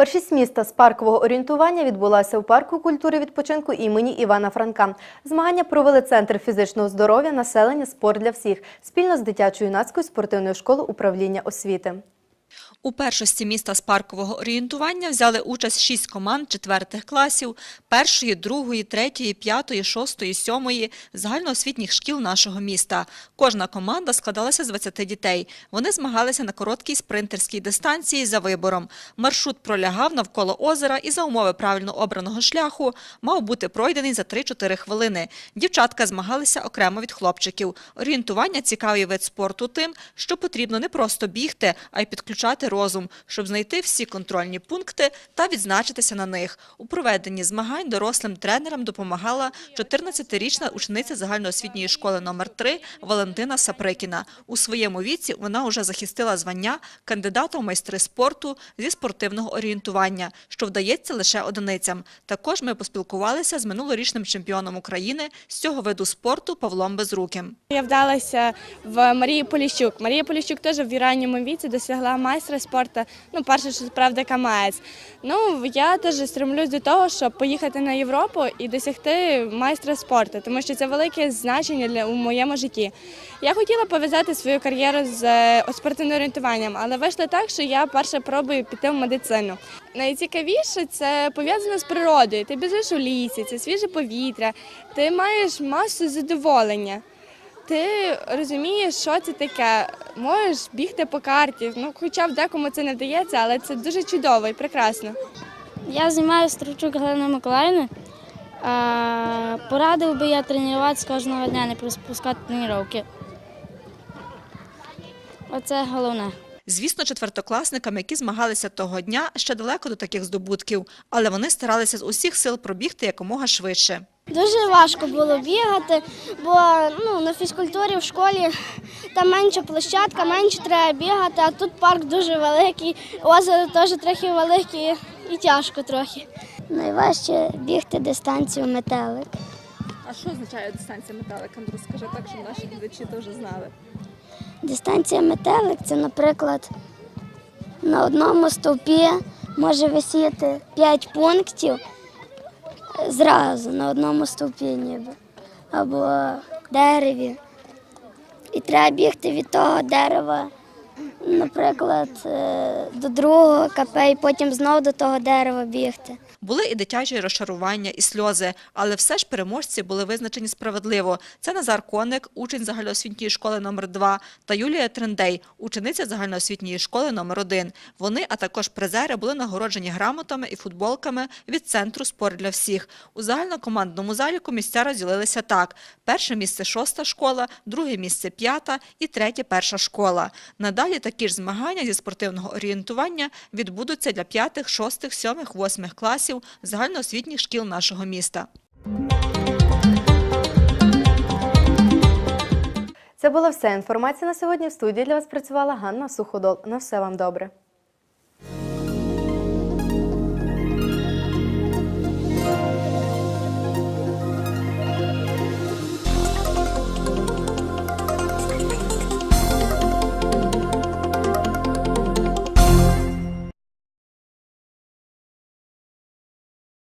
Першість міста з паркового орієнтування відбулася у парку культури відпочинку імені Івана Франка. Змагання провели Центр фізичного здоров'я, населення, спорт для всіх спільно з дитячою юнацькою спортивною школою управління освіти. У першості міста з паркового орієнтування взяли участь шість команд четвертих класів першої, другої, третьої, п'ятої, шостої, сьомої загальноосвітніх шкіл нашого міста. Кожна команда складалася з 20 дітей. Вони змагалися на короткій спринтерській дистанції за вибором. Маршрут пролягав навколо озера і за умови правильно обраного шляху мав бути пройдений за 3-4 хвилини. Дівчатка змагалися окремо від хлопчиків. Орієнтування цікавий вид спорту тим, що потрібно не просто бігти, а й підключати розум, щоб знайти всі контрольні пункти та відзначитися на них. У проведенні змагань дорослим тренерам допомагала 14-річна учениця загальноосвітньої школи номер 3 Валентина Саприкіна. У своєму віці вона вже захистила звання кандидата в майстри спорту зі спортивного орієнтування, що вдається лише одиницям. Також ми поспілкувалися з минулорічним чемпіоном України з цього виду спорту Павлом Безруким. Я вдалася в Марії Поліщук. Марія Поліщук теж в ранньому віці досягла майстра спорту. Ну, перше, що правда, КМС. Ну, я теж стремлюсь до того, щоб поїхати на Європу і досягти майстра спорту, тому що це велике значення для у моєму житті. Я хотіла пов'язати свою кар'єру з е, спортивним орієнтуванням, але вийшло так, що я перше пробую піти в медицину. Найцікавіше це пов'язано з природою. Ти біжиш у лісі, це свіже повітря, ти маєш масу задоволення. Ти розумієш, що це таке. Можеш бігти по карті. Ну, хоча в декому це не вдається, але це дуже чудово і прекрасно. Я займаюся Стручук Галина Миколаївна. Порадив би я тренуватися кожного дня, не пропускати тренування. Оце головне. Звісно, четвертокласникам, які змагалися того дня, ще далеко до таких здобутків, але вони старалися з усіх сил пробігти якомога швидше. Дуже важко було бігати, бо ну, на фізкультурі в школі там менша площадка, менше треба бігати, а тут парк дуже великий, озеро теж трохи велике і тяжко трохи. Найважче бігти дистанцію метелик. А що означає дистанція металика? Розкажи так, щоб наші глядачі теж знали. Дистанція метелик це, наприклад, на одному стовпі може висіти 5 пунктів зразу на одному ступені. Або дереві. І треба бігти від того дерева, наприклад, е, до другого КП, і потім знову до того дерева бігти. Були і дитячі розчарування, і сльози, але все ж переможці були визначені справедливо. Це Назар Коник, учень загальноосвітньої школи номер 2 та Юлія Трендей, учениця загальноосвітньої школи номер 1 Вони, а також призери, були нагороджені грамотами і футболками від центру спорт для всіх. У загальнокомандному заліку місця розділилися так: перше місце шоста школа, друге місце п'ята і третє перша школа. Надалі такі ж змагання зі спортивного орієнтування відбудуться для п'ятих, шостих, сьомих, восьмих класів загальноосвітніх шкіл нашого міста. Це була вся інформація на сьогодні. В студії для вас працювала Ганна Суходол. На все вам добре.